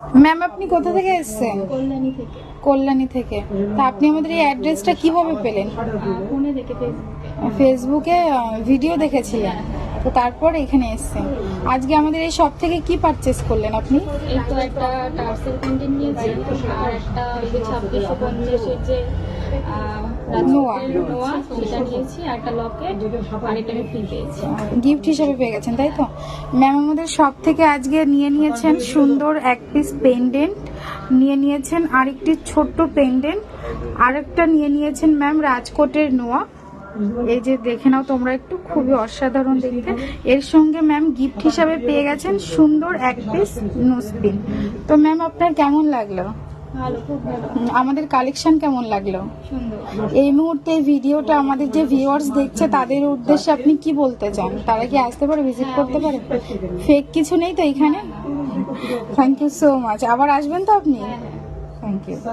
Ma'am আপনি কোথা থেকে এসেছেন? কল্যাণী থেকে। কল্যাণী থেকে। তা আপনি আমাদের এই অ্যাড্রেসটা কীভাবে পেলেন? ফোনে দেখে ফেসবুকে ভিডিও দেখেছিলেন। তো তারপর এখানে এসেছেন। আজকে আমাদের এই শপ থেকে কি পারচেস করলেন আপনি? এই তো একটা টার্সেল পেন্টিং নিয়েছি। আর একটা ওই যে ছাব্বিশশো পঞ্চাশের যে নোয়া। রাজকোটের নোয়া সেটা নিয়েছি আর একটা লকেট আর এটা ফ্রি পেয়েছি। গিফট হিসেবে পেয়ে গেছেন তাই তো? ম্যাম আমাদের শপ থেকে আজকে নিয়ে নিয়েছেন সুন্দর এক পিস পেন্ডেন্ট নিয়ে নিয়েছেন আরেকটি ছোট্ট পেন্ডেন্ট আরেকটা নিয়ে নিয়েছেন ম্যাম রাজকোটের নোয়া। এই যে দেখে নাও তোমরা একটু খুবই অসাধারণ দেখতে। এর সঙ্গে ম্যাম গিফট হিসাবে পেয়ে গেছেন সুন্দর এক পিস নোসপিন তো ম্যাম আপনার কেমন লাগল? আমাদের কালেকশন কেমন লাগল? এই মুহূর্তে ভিডিওটা আমাদের যে ভিউয়ার্স দেখছে তাদের উদ্দেশ্যে আপনি কি বলতে চান? তারা কি আসতে পারে ভিজিট করতে পারে? ফেক কিছু নেই তো এখানে? থ্যাংক ইউ সো মাচ আবার আসবেন তো আপনি? Thank you